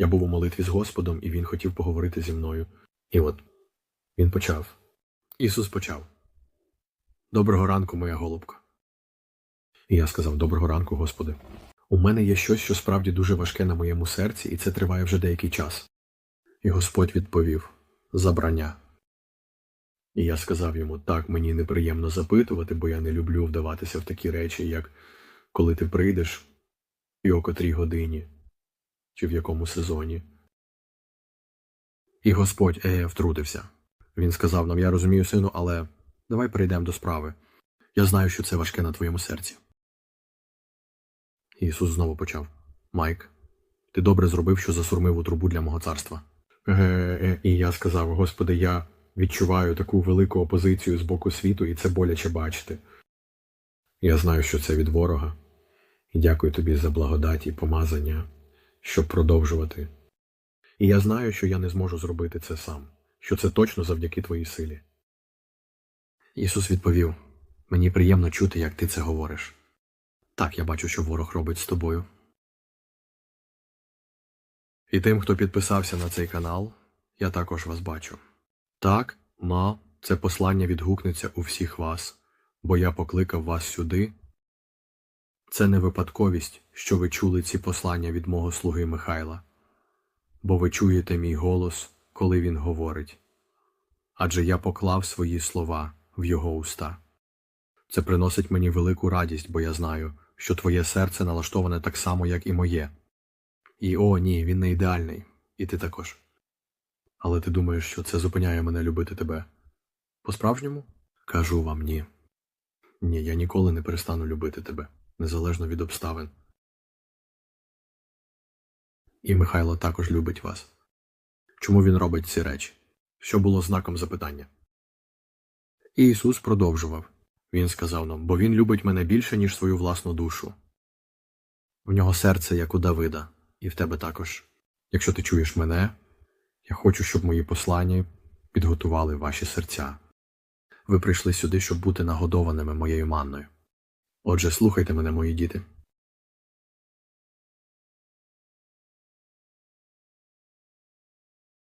Я був у молитві з Господом, і він хотів поговорити зі мною. І от він почав. Ісус почав. Доброго ранку, моя голубка. І я сказав: Доброго ранку, Господи. У мене є щось, що справді дуже важке на моєму серці, і це триває вже деякий час. І Господь відповів Забрання. І я сказав йому: так, мені неприємно запитувати, бо я не люблю вдаватися в такі речі, як коли ти прийдеш і о котрій годині, чи в якому сезоні. І Господь е, втрутився. Він сказав нам: Я розумію, сину, але давай перейдемо до справи. Я знаю, що це важке на твоєму серці. Ісус знову почав Майк, ти добре зробив, що засурмив у трубу для мого царства. Е, е, і я сказав: Господи, я відчуваю таку велику опозицію з боку світу, і це боляче бачити. Я знаю, що це від ворога, і дякую тобі за благодать і помазання, щоб продовжувати. І я знаю, що я не зможу зробити це сам, що це точно завдяки твоїй силі. Ісус відповів: Мені приємно чути, як ти це говориш. Так, я бачу, що ворог робить з тобою. І тим, хто підписався на цей канал, я також вас бачу. Так, ма, це послання відгукнеться у всіх вас, бо я покликав вас сюди. Це не випадковість, що ви чули ці послання від мого слуги Михайла, бо ви чуєте мій голос, коли він говорить. Адже я поклав свої слова в його уста. Це приносить мені велику радість, бо я знаю, що твоє серце налаштоване так само, як і моє. І о, ні, він не ідеальний, і ти також. Але ти думаєш, що це зупиняє мене любити тебе? По-справжньому? Кажу вам ні. Ні, я ніколи не перестану любити тебе, незалежно від обставин. І Михайло також любить вас. Чому він робить ці речі? Що було знаком запитання? І Ісус продовжував. Він сказав нам, бо він любить мене більше, ніж свою власну душу. В нього серце, як у Давида, і в тебе також. Якщо ти чуєш мене, я хочу, щоб мої послання підготували ваші серця. Ви прийшли сюди, щоб бути нагодованими моєю манною. Отже, слухайте мене, мої діти.